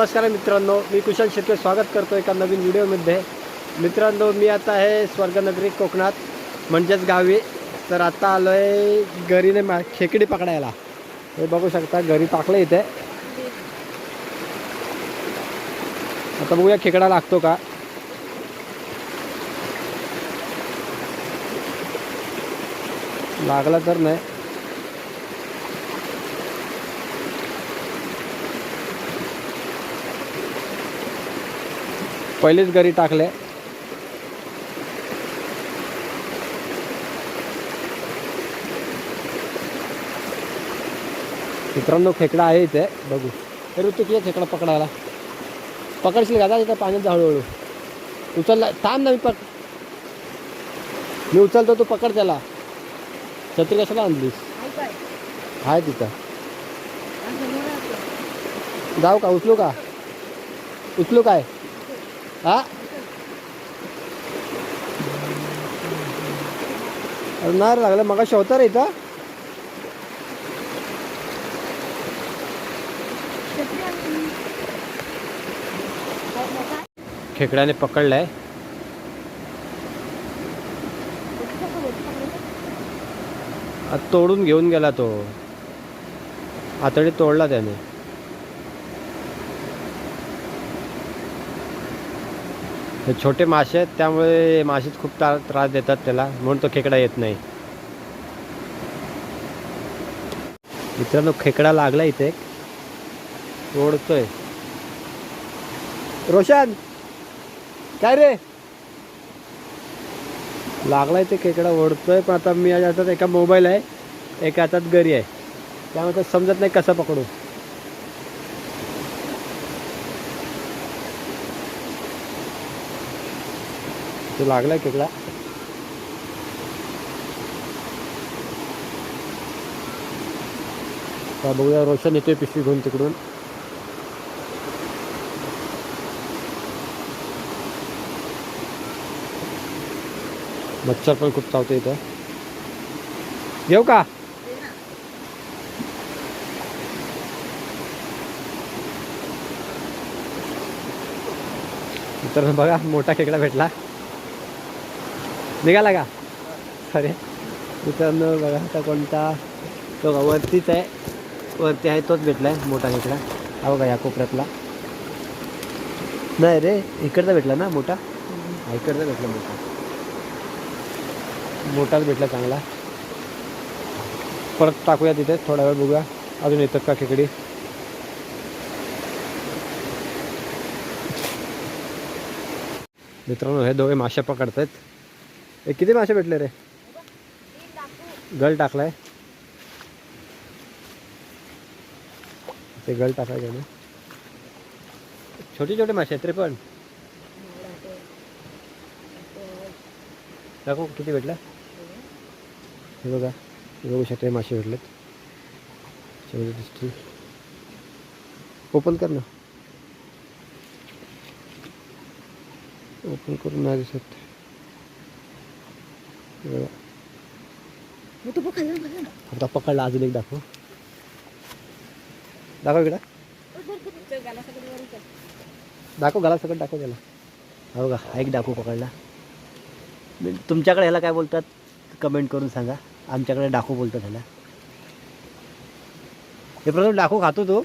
नमस्कार मित्रांनो मी कुशल शेट्टे स्वागत करतो एका नवीन व्हिडिओमध्ये. मित्रांनो मी आता आहे स्वर्गनगरी कोकणात म्हणजेच गावी. तर आता आलो आहे घरीने मा खेकडी पकडायला. हे बघू शकता घरी टाकलं इथे. आता बघूया खेकडा लागतो का? लागला तर नाही. पहिलेच घरी टाकले. मित्रांनो खेकडा आहे इथे. बघू. तर तू किती खेकडा पकडायला. पकडशील का? इथं पाण्यात हळूहळू. उचलला थांब ना मी पक मी उचलतो तू पकड त्याला. छत्री कशाला आणलीस? आहे तिथं. जाऊ का? उचलू का? उचलू काय? हा? अरे नाही लागलं मग शेवतार रे इथं. खेकड्याने पकडलाय. आता तोडून घेऊन गेला तो. आतडी तोडला त्याने. हे छोटे मासे आहेत त्यामुळे मासेच खूप ता- त्रास देतात त्याला. म्हणून तो खेकडा येत नाही. मित्रांनो खेकडा लागला इथे ओढतोय. रोशन काय रे? लागलाय ते खेकडा ओढतोय. पण आता मी याच्या हातात एका मोबाईल आहे एका हातात घरी आहे. त्यामुळे समजत नाही कसं पकडू. तो लागलाय केकडा का बघूया रोशन येतोय पिशवी घेऊन तिकडून. मच्छर पण खूप चावते इथं. येऊ का? तर बघा मोठा खेकडा भेटला. निघाला का? अरे मित्रांनो बघा आता कोणता तो का वरतीच आहे. वरती आहे तोच भेटला आहे मोठा खेकडा हा बघा या कोपऱ्यातला. नाही रे इकडचा भेटला ना मोठा? हा इकडचा भेटला मोठा. मोठाच भेटला चांगला. परत टाकूया तिथे थोडा वेळ बघूया. अजून येतात का खेकडी? मित्रांनो हे दोघे मासे पकडतायत. हे किती मासे भेटले रे? गल टाकलाय. ते गल टाकाय ना छोटे छोटे मासे आहेत रे पण. दाखव किती भेटला. हे बघा बघू शकता मासे भेटलेत. दिसतील ओपन कर ना. ओपन करून नाही दिसत. पकडला बघा. आता पकडला अजून एक दाखव. दाखव इकडं. दाखव गाला सगळं दाखव त्याला. हो का हा एक डाकू पकडला. तुमच्याकडे ह्याला काय बोलतात? कमेंट करून सांगा. आमच्याकडे डाकू बोलतात ह्याला. हे प्रथम डाकू खातो तू?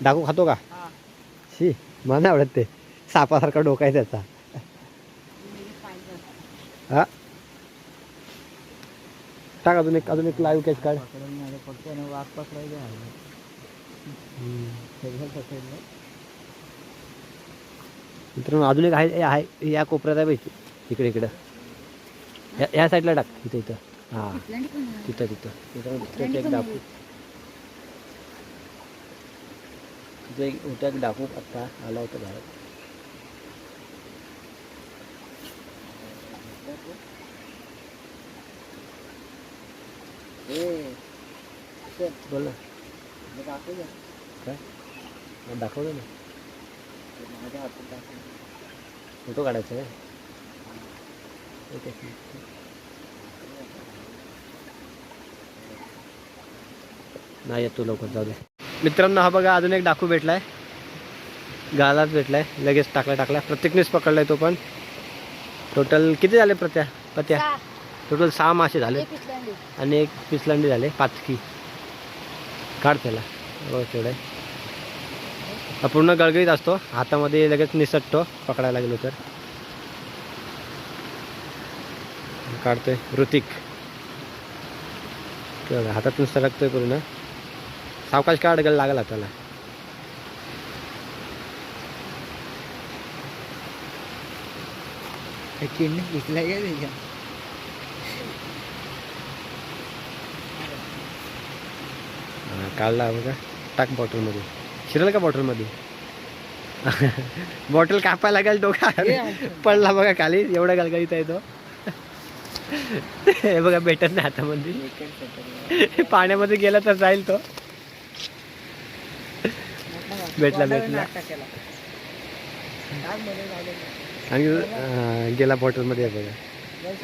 डाकू खातो का? शी मला नाही आवडत ते. सापासारखा डोका आहे त्याचा. हा? टाक अजून एक अजून एक लाईव्ह कॅच काढ. मित्रांनो अजून एक आहे आहे या कोपऱ्यात आहे बाई इकडे इकडं. या या साईडला टाक. इथं इथं. हां. तिथं तिथं. मित्रांनो तिथं एक डाकू. तिथं एक एक डाकू आत्ता आला होता बाहेर बोल. ना काय? दाखवलं ना. फोटो काढायचा आहे ओके. नाही येतो लवकर जाऊ दे. मित्रांनो हा बघा अजून एक डाकू भेटलाय. गालाच भेटलाय. लगेच टाकला टाकला. प्रत्येकनेच पकडलाय तो पण. टोटल किती झाले प्रत्या? पत्या. टोटल सहा मासे झाले. आणि एक पिसलांडी झाले पाचकी. काढ त्याला बघ तेवढं हा पूर्ण गळगळीत असतो. हातामध्ये लगेच निसटतो. पकडायला गेलो तर. काढतोय. ऋतिक हातातून सरकतोय पूर्ण. सावकाश काढ गल लागला त्याला. किडनी विकला का त्याच्या हा, काढला बघा टाक बॉटलमध्ये शिरल का बॉटलमध्ये बॉटल कापायला लागेल डोका. पडला बघा खाली. एवढा गलगलीत आहे तो. हे बघा भेटत नाही हातामध्ये पाण्यामध्ये गेला तर जाईल तो. भेटला भेटला. आणि गेला बॉटलमध्ये बघा.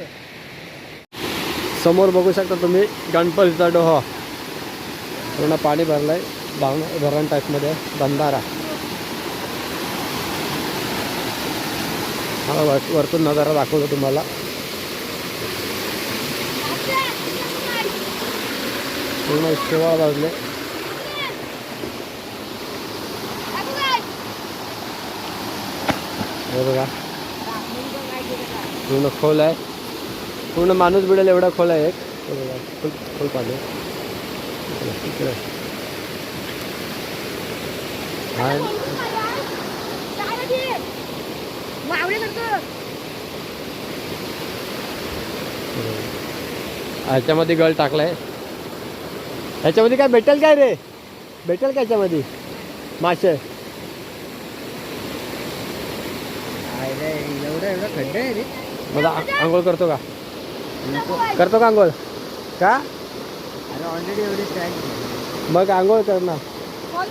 समोर बघू शकता तुम्ही गणपतीचा डोहा. पूर्ण पाणी भरलं आहे धरण टाईपमध्ये बंधारा. हा वर- वरतून नजारा दाखवतो तुम्हाला. पूर्ण शेवाळ बाजले हे बघा. पूर्ण खोल आहे. पूर्ण माणूस बिडेल एवढा खोल आहे एक. बघा खोल खोल पाहिजे इकडे, ह्याच्यामध्ये गळ टाकलाय. ह्याच्यामध्ये काय भेटेल काय रे? भेटेल काय ह्याच्यामध्ये? मासे. अरे एवढं एवढं खड्डा आहे रे. मला आंघोळ करतो का? करतो का आंघोळ? का? ऑलरेडी एवढी मग आंघोळ कर ना पण?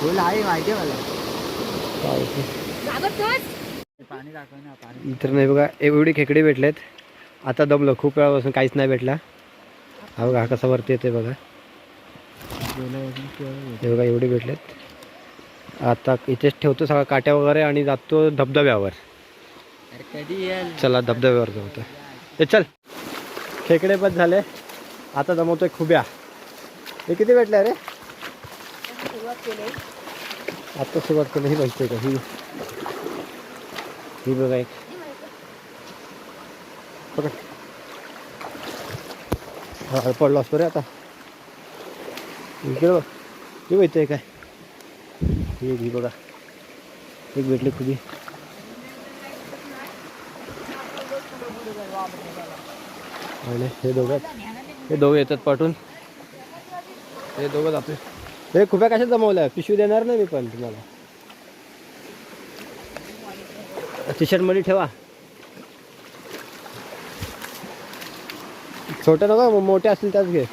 फुल आहे माहिती आहे मला? पाणी दाखव ना पाणी. इतर नाही बघा एवढी खेकडे भेटलेत. आता दमलो खूप वेळापासून काहीच नाही भेटला. हा बघा हा कसा वरती येते बघा. केवढं हे बघा एवढे भेटलेत. आता इथेच ठेवतो सगळा काट्या वगैरे आणि जातो धबधब्यावर. अरे कधी येईल चला धबधब्यावर जाऊ. ए चल. खेकडे पण झाले. आता जमवतोय खुब्या. हे किती भेटले रे? आता आत्ता सुरुवात केली. ही बघते का? ही ही बघा एक. पकड. हा पडलो असतो रे आता. इकडे बघ. ही बघतोय काय? ही ही बघा. एक भेटली खुबी. हे दोघं. हे दोघं येतात पाठून हे दोघं आपले हे खुप्या कशात जमवल्या? पिशवी देणार नाही मी पण तुम्हाला. टी मध्ये ठेवा. छोटे नको मोठ्या मोठे असतील त्याच घे.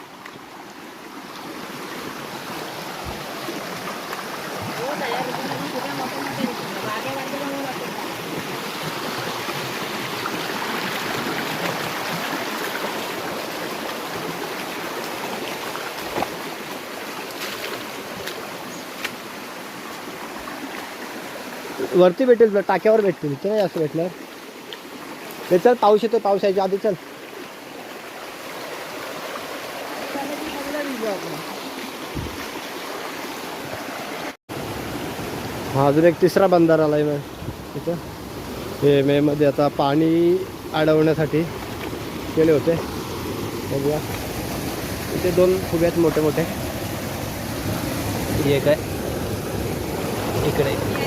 वरती भेटेल तुला, टाक्यावर भेटतील. इथे नाही जास्त भेटलं ते चल पाऊस येतो पाऊस यायच्या आधी चल. हा अजून एक तिसरा बंधारा आहे मग तिथं हे मेमध्ये आता पाणी अडवण्यासाठी केले होते. बघूया. इथे दोन फुगे आहेत मोठे मोठे. एक आहे. इकडे.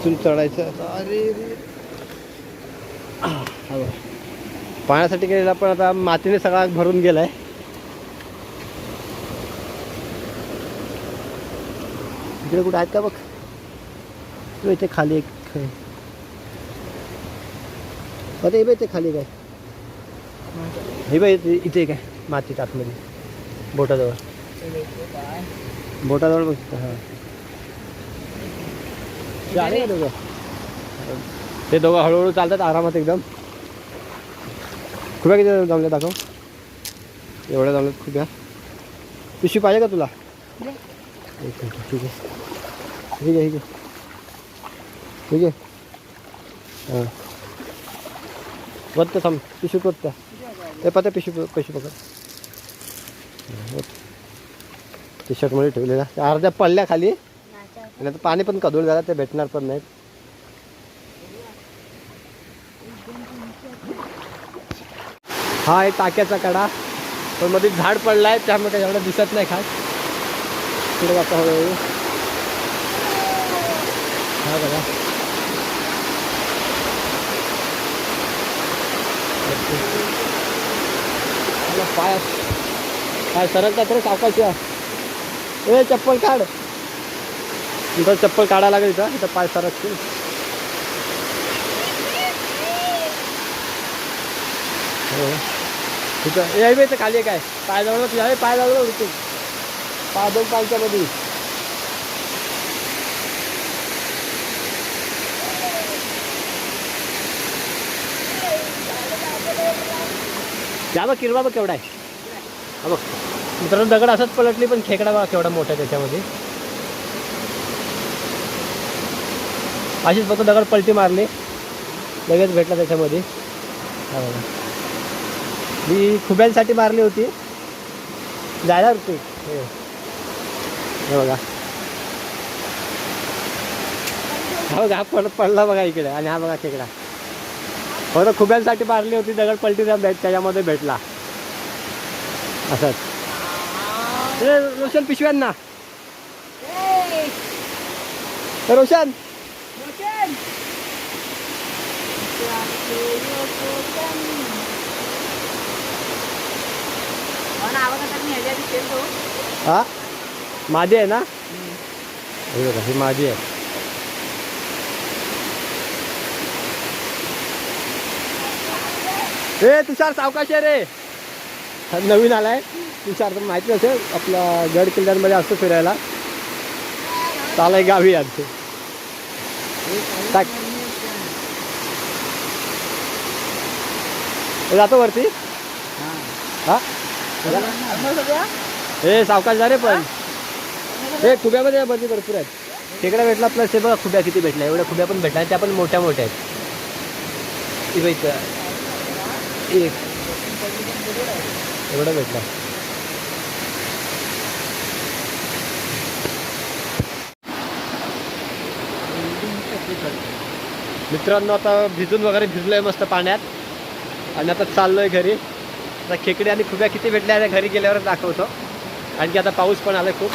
इथून चढायचं. अरे पाण्यासाठी गेलेला पण आता मातीने सगळा भरून गेलाय. इकडे कुठे आहेत का बघ? इथे खाली एक अरे बे ते खाली काय. हे बाई इथे काय मातीत आतमध्ये. बोटाजवळ. बोटाजवळ बघ हा. दोघं. ते दोघं हळूहळू चालतात आरामात एकदम. खुब्या किती जमल्या दाखव. एवढ्या जमल्यात खुब्या. पिशवी पाहिजे का तुला? दे. एक मिनिट ठीक आहे. ठीक आहे ठीक आहे. ठीक आहे. हां. वत्त थांब पिशवी पत्ता ते पत्ता पिशवी पिशवी पकड. टी शर्टमध्ये ठेवलेला. अर्ध्या पडल्या खाली. आणि आता पाणी पण कदून झालं ते भेटणार पण नाहीत. हा आहे टाक्याचा कडा. पण मध्ये झाड पडलं आहे त्यामुळे काही एवढं दिसत नाही खास. पुढे जातो हळूहळू हा बघा. पाय पाय. पाय सरकतात रे सावकाशी ए चप्पल काढ. इथं चप्पल काढायला लागेल इथं. इथं पाय सरकतील हो. तिथं याय बे इथं खाली काय पाय जवळ या पाय जवळ तू पाय दोन पायच्या मध्ये या बघ किरवा बघ केवढा आहे. हा बघ. मित्रांनो दगड असंच पलटली पण खेकडा बघा केवढा मोठा आहे त्याच्यामध्ये. अशीच फक्त दगड पलटी मारली. लगेच भेटला त्याच्यामध्ये. हा. मी खुब्यांसाठी मारली होती. जायला होती हे. बघा हा बघा. हा पड पडला बघा इकडे आणि हा बघा खेकडा फक्त खुब्यांसाठी मारली होती दगड पलटी त्याच्यामध्ये भेटला. असंच. रोशन पिशव्यांना. रोशन. हो. हा माझी आहे ना? हे बघा ही माझी आहे. ए तुषार सावकाश आहे रे. हा नवीन आलाय. तुषार तर माहिती असेल आपला गड किल्ल्यांमध्ये असतो फिरायला. चालाय गावी आज टाक. जातो वरती? हा? सावकाश जा रे पण. हे? खुब्यामध्ये बर्दी भरपूर आहेत. खेकडा भेटला प्लस हे बघा खुब्या किती भेटल्या. एवढ्या खुब्या पण भेटल्या त्या पण मोठ्या मोठ्या आहेत. ती एक. एवढं भेटला. मित्रांनो आता भिजून वगैरे भिजलोय मस्त पाण्यात. आणि आता चाललोय घरी. आता खेकडे आणि खुब्या किती भेटल्या त्या घरी गेल्यावर दाखवतो. आणखी आता पाऊस पण आलाय खूप.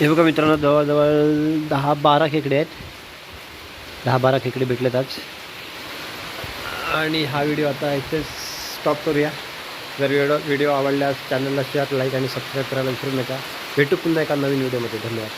हे बघा मित्रांनो जवळजवळ दहा बारा खेकडे आहेत. दहा बारा खेकडे भेटलेत आज. आणि हा व्हिडिओ आता इथेच स्टॉप करूया. जर व्हिडिओ व्हिडिओ आवडल्यास चॅनलला शेअर लाईक आणि सबस्क्राईब करायला विसरू नका. भेटू पुन्हा एका नवीन व्हिडिओमध्ये. धन्यवाद.